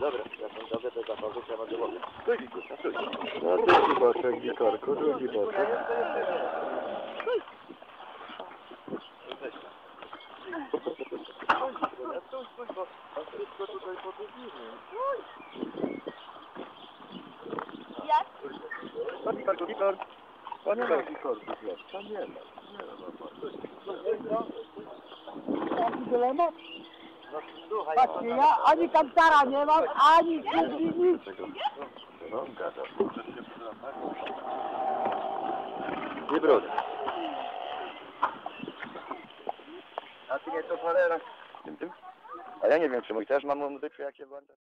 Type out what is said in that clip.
Dobra, ja tą gazetę zachodzę, ja będę robił. Stój, Wikusia, stój. No drugi boczek, Wikorku, drugi boczek. No, Wikorku, Wikor. O, nie ma Wikorku, to nie ma. Taki dylemat? No, słuchaj, Patrzcie, ja ani kantara nie mam, ani kubli, nic. No. Nie brodę. A ty nie to tym? A ja nie wiem, czy mój też ma muzykę, jakie błędy.